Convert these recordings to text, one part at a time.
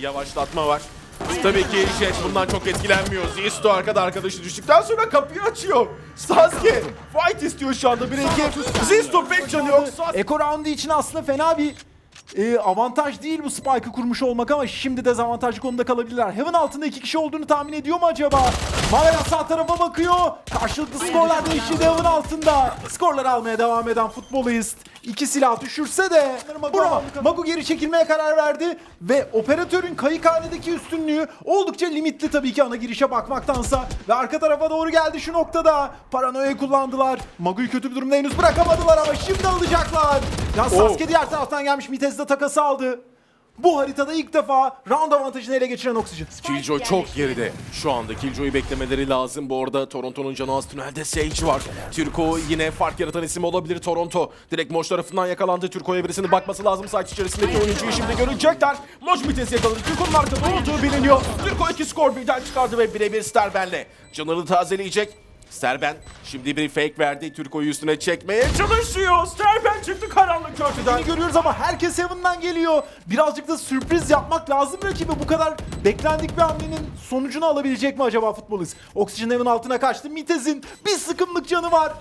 Yavaşlatma var. Tabii ki Jet bundan çok etkilenmiyor. Zisto arkada arkadaşı düştükten sonra kapıyı açıyor. Sasuke fight istiyor şu anda 1-2. Zisto pek canı yok. Eko roundu için aslında fena bir e, avantaj değil bu spike'ı kurmuş olmak ama şimdi dezavantajlı konumda kalabilirler. Heaven altında iki kişi olduğunu tahmin ediyor mu acaba? Mavera sağ tarafa bakıyor. Karşılıklı skorlar değişti Heaven altında. Skorları almaya devam eden futbolist. İki silah düşürse de Bura, Magu geri çekilmeye karar verdi ve operatörün kayıkhanedeki üstünlüğü oldukça limitli tabii ki ana girişe bakmaktansa ve arka tarafa doğru geldi şu noktada. Paranoya kullandılar. Magu'yu kötü bir durumda henüz bırakamadılar ama şimdi alacaklar. Ya Sasuke diğer taraftan gelmiş Mitez'de takası aldı. Bu haritada ilk defa round avantajını ele geçiren Oxygen. Killjoy çok geride. Şu anda Killjoy'u beklemeleri lazım. Bu arada Toronto'nun canı az tünelde Sage var. Türko yine fark yaratan isim olabilir Toronto. Direkt Moş tarafından yakalandı. Türko'ya birisinin bakması lazım. Saç içerisindeki oyuncuyu şimdi görecekler. Moş vites yakaladı. Türko'nun arkada olduğu biliniyor. Türko iki skor birden çıkardı ve birebir Sterben'le. Canını tazeleyecek. Sterben şimdi bir fake verdi. Türko'yu üstüne çekmeye çalışıyor. Sterben çıktı karanlık köşeden. Görüyoruz ama herkes Heaven'dan geliyor. Birazcık da sürpriz yapmak lazım rakibe. Bu kadar beklendik bir hamlenin sonucunu alabilecek mi acaba futbolist? Oxygen Heaven altına kaçtı. Mitez'in bir sıkımlık canı var.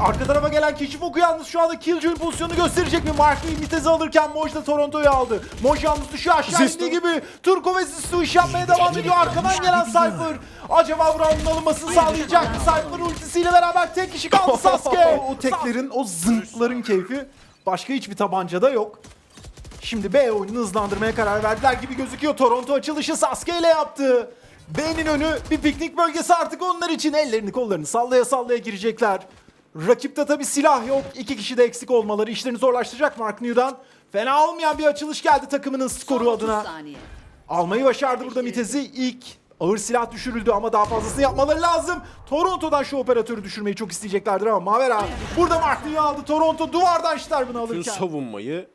Arka tarafa gelen keşif oku yalnız şu anda Killjoy'un pozisyonunu gösterecek mi? Mark Lee Mitez'i alırken Moj da Toronto'yu aldı. Moj yalnız düşüyor aşağı indiği gibi. Turko ve Zisto iş yapmaya devam ediyor. Arkadan gelen Cypher. Acaba roundun alınmasını sağlayacak mı? Cypher ultisiyle beraber tek kişi kaldı Sasuke. o teklerin, o zınkların keyfi başka hiçbir tabancada yok. Şimdi B oyununu hızlandırmaya karar verdiler gibi gözüküyor. Toronto açılışı Sasuke ile yaptı. B'nin önü bir piknik bölgesi artık onlar için. Ellerini kollarını sallaya sallaya girecekler. Rakipte tabi silah yok. İki kişi de eksik olmaları işlerini zorlaştıracak Mark New'dan. Fena olmayan bir açılış geldi takımının skoru Son 30 adına. saniye. Almayı başardı burada Mitez'i. İlk ağır silah düşürüldü ama daha fazlasını yapmaları lazım. Toronto'dan şu operatörü düşürmeyi çok isteyeceklerdir ama Mavera burada Mark New'u aldı. Toronto duvardan Tüm alırken. savunmayı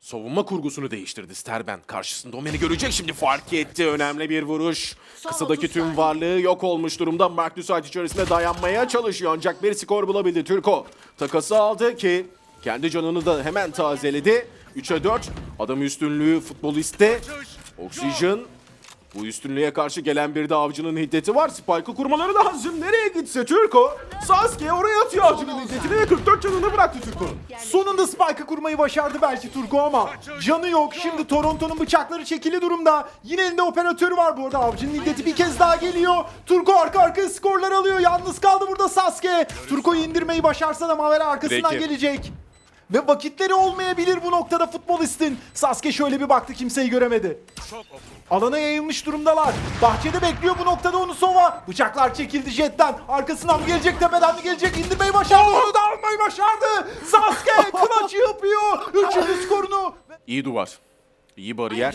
savunma kurgusunu değiştirdi Sterben. Karşısında Omen'i görecek şimdi fark etti. Önemli bir vuruş. Son Kısadaki 30 tüm varlığı yok olmuş durumda. Mark Dussault içerisinde dayanmaya çalışıyor. Ancak bir skor bulabildi Türko. Takası aldı ki kendi canını da hemen tazeledi. 3'e 4. Adam üstünlüğü futboliste. Oksijen bu üstünlüğe karşı gelen bir de avcının hiddeti var. Spike'ı kurmaları lazım. Nereye gitse Türko. Sasuke oraya atıyor avcının hiddetini ve 44 canını bıraktı Türko'nun. Sonunda Spike'ı kurmayı başardı belki Turko ama canı yok. Şimdi Toronto'nun bıçakları çekili durumda. Yine elinde operatörü var bu arada. Avcının iddeti bir kez daha geliyor. Turko arka arkaya skorlar alıyor. Yalnız kaldı burada Sasuke. Turko'yu indirmeyi başarsa da Mavera arkasından Peki. gelecek. Ve vakitleri olmayabilir bu noktada futbolistin. Sasuke şöyle bir baktı kimseyi göremedi. Alana yayılmış durumdalar. Bahçede bekliyor bu noktada onu Sova. Bıçaklar çekildi jetten. Arkasından mı gelecek tepeden mi gelecek? İndirmeyi başardı. Onu da almayı başardı. Sasuke kılaçı yapıyor. Üçüncü skorunu. İyi duvar. İyi bariyer.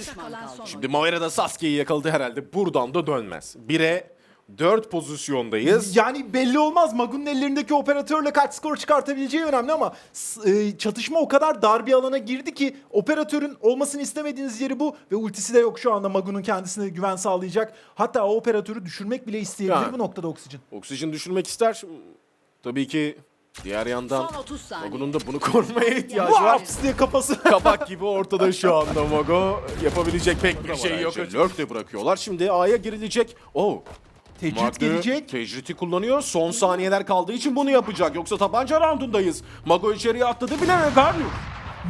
Şimdi Moira da Sasuke'yi yakaladı herhalde. Buradan da dönmez. 1'e 4 pozisyondayız. Yani belli olmaz. Magun'un ellerindeki operatörle kaç skor çıkartabileceği önemli ama e, çatışma o kadar dar bir alana girdi ki operatörün olmasını istemediğiniz yeri bu ve ultisi de yok şu anda Magun'un kendisine güven sağlayacak. Hatta o operatörü düşürmek bile isteyebilir Ya. bu noktada Oksijen. Oksijen düşürmek ister. Tabii ki diğer yandan Son 30 saniye. Mago'nun da bunu korumaya ihtiyacı var. Vaps diye kafası. Kabak gibi ortada şu anda Mago. Yapabilecek pek bir şey yok. Lurk de bırakıyorlar. Şimdi A'ya girilecek. Oh. Tecrit Mark'ı gelecek. Tecriti kullanıyor. Son saniyeler kaldığı için bunu yapacak. Yoksa tabanca roundundayız. Mago içeriye atladı bile ve Garnier.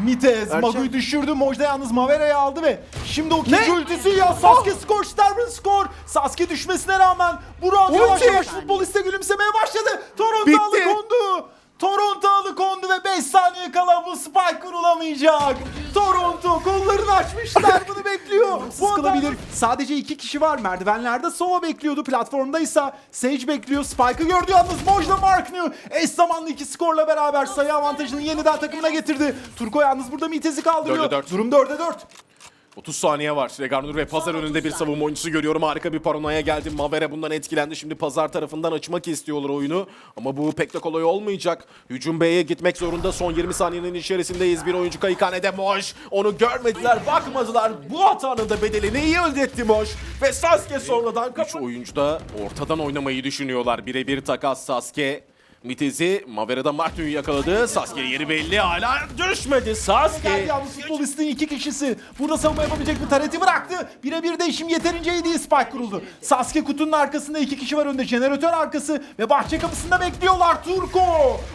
Mitez Magu'yu düşürdü. Mojda yalnız Mavera'yı aldı ve şimdi o ikinci ultisi ya Sasuke skor, Starman skor. Sasuke düşmesine rağmen bu round yavaş yavaş futboliste gülümsemeye başladı. Toronto alıkondu. Toronto alıkondu ve 5 saniye kala bu spike kurulamayacak. Toronto kollarını açmışlar bunu bekliyor. Bu sıkılabilir. Sadece iki kişi var. Merdivenlerde Sova bekliyordu. Platformdaysa Sage bekliyor. Spike'ı gördü yalnız Mojda Mark New. Eş zamanlı iki skorla beraber sayı avantajını yeniden takımına getirdi. Turko yalnız burada Mitez'i kaldırıyor. Dörde dört. Durum 4'e 4. 30 saniye var. Regarnur ve Pazar önünde 30 bir savunma oyuncusu görüyorum. Harika bir paranoya geldi. Mavera bundan etkilendi. Şimdi Pazar tarafından açmak istiyorlar oyunu. Ama bu pek de kolay olmayacak. Hücum B'ye gitmek zorunda. Son 20 saniyenin içerisindeyiz. Bir oyuncu kayıkhanede Moş. Onu görmediler, bakmadılar. Bu hatanın da bedelini iyi ödetti Moş. Ve Sasuke sonradan 3 oyuncu da ortadan oynamayı düşünüyorlar. Birebir takas Sasuke. Mitez'i Mavera'da Martin'i yakaladı. Sasuke yeri belli. Hala düşmedi. Geldi Sasuke. yalnız futbolistin iki kişisi. Burada savunma yapabilecek mi? Taret'i bıraktı. Birebir değişim yeterince iyi değil. Spike kuruldu. Sasuke kutunun arkasında iki kişi var önde. Jeneratör arkası ve bahçe kapısında bekliyorlar. Turko.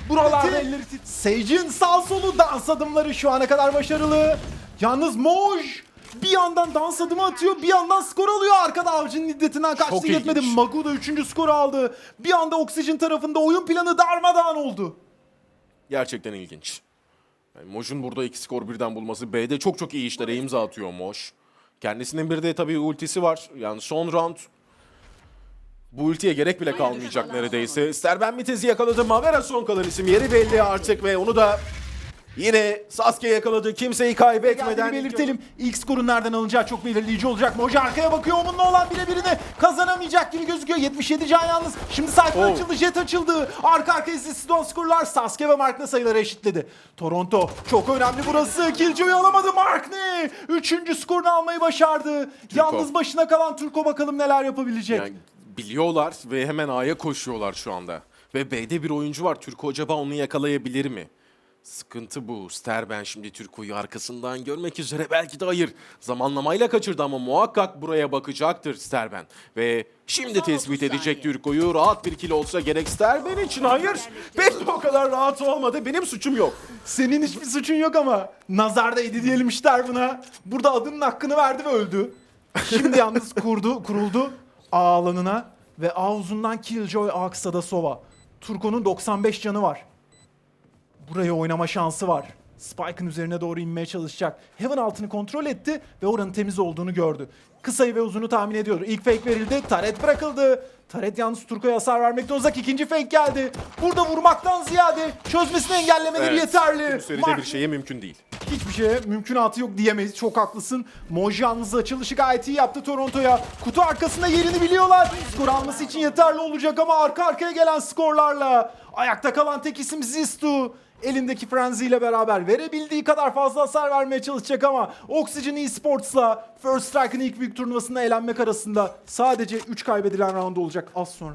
Buralarda elleri tit. Sage'in sağ solu dans adımları şu ana kadar başarılı. Yalnız Moj bir yandan dans adımı atıyor, bir yandan skor alıyor. Arkada avcının iddetinden kaçtı yetmedi. Magu da üçüncü skoru aldı. Bir anda Oxygen tarafında oyun planı darmadağın oldu. Gerçekten ilginç. Yani Moj'un burada iki skor birden bulması. B'de çok çok iyi işlere imza atıyor Moj. Kendisinin bir de tabii ultisi var. Yani son round bu ultiye gerek bile kalmayacak neredeyse. Sterben Mitez'i yakaladı. Mavera son kalan isim. Yeri belli artık ve onu da yine Sasuke yakaladı. Kimseyi kaybetmeden. Geldiğini belirtelim. İlk skorun nereden alınacağı çok belirleyici olacak. Moja arkaya bakıyor. Onunla olan birebirini kazanamayacak gibi gözüküyor. 77 can yalnız. Şimdi Cypher Oh. açıldı. Jet açıldı. Arka arkaya Ziston skorlar. Sasuke ve Mark ne sayıları eşitledi. Toronto çok önemli burası. Killjoy'u alamadı Mark ne? Üçüncü skorunu almayı başardı. Yalnız başına kalan Turko bakalım neler yapabilecek. Yani biliyorlar ve hemen A'ya koşuyorlar şu anda. Ve B'de bir oyuncu var. Türko acaba onu yakalayabilir mi? Sıkıntı bu. Sterben şimdi Türko'yu arkasından görmek üzere belki de hayır. Zamanlamayla kaçırdı ama muhakkak buraya bakacaktır Sterben. Ve şimdi tespit edecek Türko'yu. Rahat bir kill olsa gerek Sterben için. Hayır. Pek de o kadar rahat olmadı. Benim suçum yok. Senin hiçbir suçun yok ama nazar değdi diyelim işler buna. Burada adının hakkını verdi ve öldü. Şimdi yalnız kurdu, kuruldu A alanına ve A uzundan Killjoy A Sova. Turko'nun 95 canı var. Buraya oynama şansı var. Spike'ın üzerine doğru inmeye çalışacak. Heaven altını kontrol etti ve oranın temiz olduğunu gördü. Kısayı ve uzunu tahmin ediyor. İlk fake verildi. Taret bırakıldı. Taret yalnız Turko'ya hasar vermekte uzak. İkinci fake geldi. Burada vurmaktan ziyade çözmesini engellemeleri Evet. yeterli. Seride Mark- bir şeye mümkün değil. Hiçbir şeye mümkünatı yok diyemeyiz. Çok haklısın. Moj yalnız açılışı gayet iyi yaptı Toronto'ya. Kutu arkasında yerini biliyorlar. Skor alması için yeterli olacak ama arka arkaya gelen skorlarla ayakta kalan tek isim Zistu. Elindeki Frenzy ile beraber verebildiği kadar fazla hasar vermeye çalışacak ama Oxygen Esports'la First Strike'ın ilk büyük turnuvasında elenmek arasında sadece 3 kaybedilen round olacak az sonra.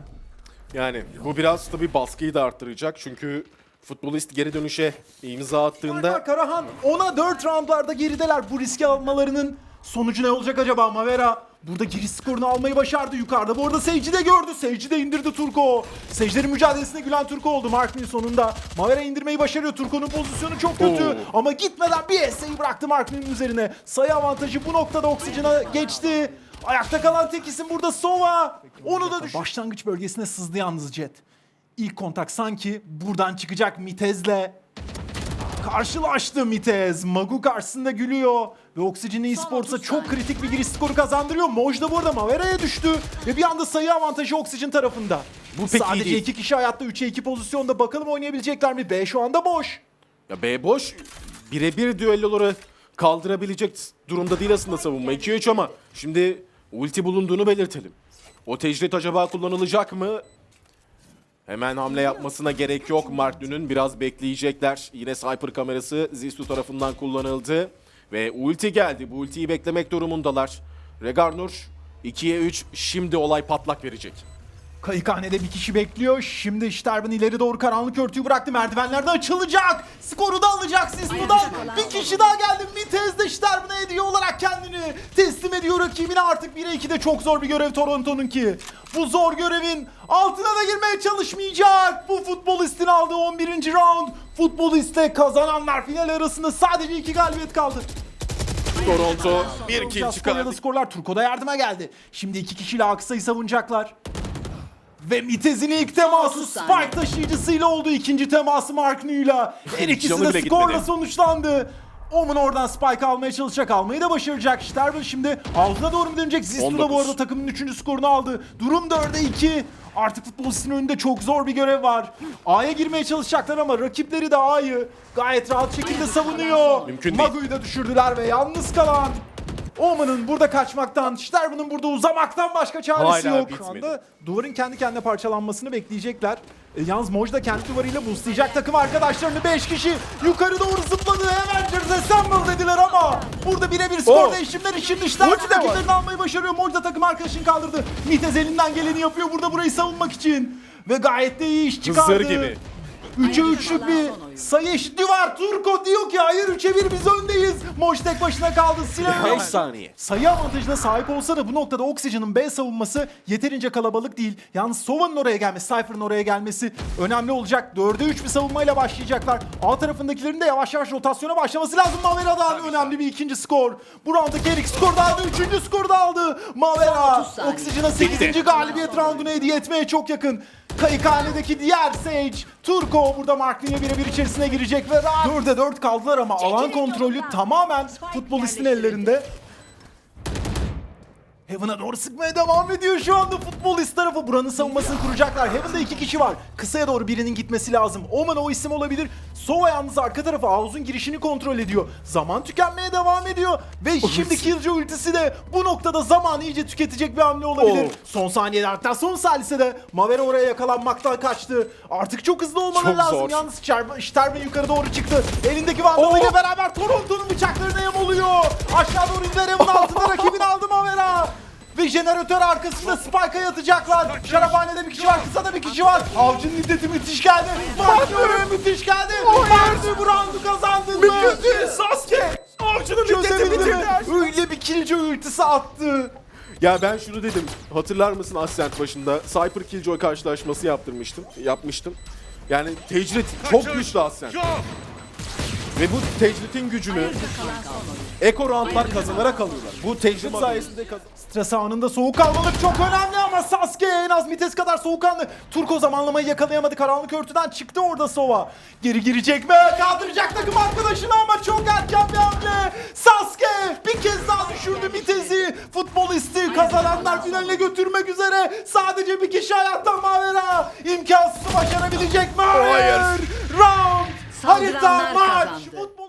Yani bu biraz tabii baskıyı da arttıracak. Çünkü futbolist geri dönüşe imza attığında Marka Karahan ona 4 roundlarda gerideler. Bu riski almalarının sonucu ne olacak acaba? Mavera burada giriş skorunu almayı başardı yukarıda. Bu arada Sage'i de gördü. Sage'i de indirdi Turko. Sage'lerin mücadelesine gülen Turko oldu. Markmin sonunda. Mavera indirmeyi başarıyor. Turko'nun pozisyonu çok kötü. Oo. Ama gitmeden bir essay'i bıraktı Markmin'in üzerine. Sayı avantajı bu noktada Oxygen'a geçti. Ayakta kalan tek isim burada Sova. Onu da düşün. Başlangıç bölgesine sızdı yalnız Jet. İlk kontak sanki buradan çıkacak Mitez'le. Karşılaştı Mitez. Magu karşısında gülüyor. Ve Oxygen Esports'a çok kritik bir giriş skoru kazandırıyor. Moj da bu arada Mavera'ya düştü. Ve bir anda sayı avantajı Oxygen tarafında. Bu pek iyi Sadece değil. iki kişi hayatta 3'e 2 pozisyonda. Bakalım oynayabilecekler mi? B şu anda boş. Ya B boş. Birebir düelloları kaldırabilecek durumda değil aslında savunma. 2-3 ama şimdi ulti bulunduğunu belirtelim. O tecrit acaba kullanılacak mı? Hemen hamle yapmasına gerek yok. Martin'ün biraz bekleyecekler. Yine Cypher kamerası Zistu tarafından kullanıldı. Ve ulti geldi. Bu ultiyi beklemek durumundalar. Regarnur 2'ye 3. Şimdi olay patlak verecek. Kayıkhanede bir kişi bekliyor. Şimdi Sterben ileri doğru karanlık örtüyü bıraktı. Merdivenlerde açılacak. Skoru da alacak Sismu'dan. Bir kişi daha geldi. Vitez de Sterben'e hediye olarak kendini teslim ediyor rakibine. Artık 1'e 2'de çok zor bir görev Toronto'nunki. Bu zor görevin altına da girmeye çalışmayacak. Bu futbolistin aldığı 11. round. Futbolistle kazananlar final arasında sadece 2 galibiyet kaldı. Toronto bir kill çıkardı. skorlar Turko'da yardıma geldi. Şimdi iki kişiyle Aksa'yı savunacaklar. Ve Mitez'in ilk teması 30 Spike taşıyıcısıyla oldu. İkinci teması Mark New'la. Her ikisi de skorla sonuçlandı. Omen oradan Spike almaya çalışacak. Almayı da başaracak. Sterben şimdi altına doğru mu dönecek? Zistu da bu 19. arada takımın 3. skorunu aldı. Durum 4'e 2. Artık futbolistin önünde çok zor bir görev var. A'ya girmeye çalışacaklar ama rakipleri de A'yı gayet rahat şekilde savunuyor. Mümkün. Magu'yu da düşürdüler ve yalnız kalan Oman'ın burada kaçmaktan, Sterben'ın burada uzamaktan başka çaresi Hala yok. Şu bitmedi. anda duvarın kendi kendine parçalanmasını bekleyecekler. E, yalnız Moj da kendi duvarıyla boostlayacak takım arkadaşlarını 5 kişi yukarı doğru zıpladı. Avengers Assemble dediler ama burada birebir skor Oh. değişimleri şimdi Ulti Sterben de var. rakiplerini almayı başarıyor. Moj da takım arkadaşını kaldırdı. Mitez elinden geleni yapıyor burada burayı savunmak için. Ve gayet de iyi iş çıkardı. Hızır gibi. 3'e 3'lük bir sayı eşitliği var. Turko diyor ki hayır 3'e 1 biz öndeyiz. Moş tek başına kaldı. Sinan 5 saniye. Sayı avantajına sahip olsa da bu noktada Oxygen'ın B savunması yeterince kalabalık değil. Yalnız Sova'nın oraya gelmesi, Cypher'ın oraya gelmesi önemli olacak. 4'e 3 bir savunmayla başlayacaklar. A tarafındakilerin de yavaş yavaş rotasyona başlaması lazım. Mavera'dan önemli bir ikinci skor. Bu roundda Kerik skor da aldı. Üçüncü skor da aldı. Mavera 30 saniye. Oxygen'a 8. galibiyet roundunu hediye etmeye çok yakın. Kayıkhanedeki diğer Sage, Turko burada Marklin'e birebir içerisine girecek ve 4'e 4 kaldılar ama alan kontrolü tamamen futbolistin ellerinde. Heaven'a doğru sıkmaya devam ediyor şu anda futbolist tarafı. Buranın savunmasını kuracaklar. Heaven'da iki kişi var. Kısaya doğru birinin gitmesi lazım. Oman o isim olabilir. Sova yalnız arka tarafı Ağuz'un girişini kontrol ediyor. Zaman tükenmeye devam ediyor. Ve şimdi Killjoy ultisi de bu noktada zamanı iyice tüketecek bir hamle olabilir. Oh. Son saniyede hatta son salisede Mavera oraya yakalanmaktan kaçtı. Artık çok hızlı olmaları Çok lazım. zor. Yalnız Sterben yukarı doğru çıktı. Elindeki vandalıyla Oh. beraber Toronto'nun bıçaklarına yamuluyor. Aşağı doğru indiler Heaven altında rakibini aldı Mavera. Ve jeneratör arkasında Spike'a yatacaklar. Şaraphanede bir kişi var, kısada bir kişi var. Avcının iddeti müthiş geldi. Bakıyorum müthiş geldi. Verdi bu roundu kazandın mı? Sasuke! Avcının Çözebildi mi? Öyle bir killjoy ultisi attı. Ya ben şunu dedim. Hatırlar mısın Ascent başında? Cypher Killjoy karşılaşması yaptırmıştım. Yapmıştım. Yani tecrit çok güçlü Ascent. Ve bu tecritin gücünü Eko roundlar kazanarak alıyorlar. Bu tecrit sayesinde kazan. Stres anında soğukkanlılık çok önemli ama Sasuke en az Mites kadar soğukkanlı. Turko zamanlamayı yakalayamadı. Karanlık örtüden çıktı orada Sova. Geri girecek mi? Kaldıracak takım arkadaşını ama çok erken bir hamle. Sasuke bir kez daha düşürdü Mites'i. Futbolisti kazananlar finaline götürmek üzere. Sadece bir kişi hayatta Mavera. İmkansızı başarabilecek mi? Hayır. Round saldıranlar Harita, maç, futbol-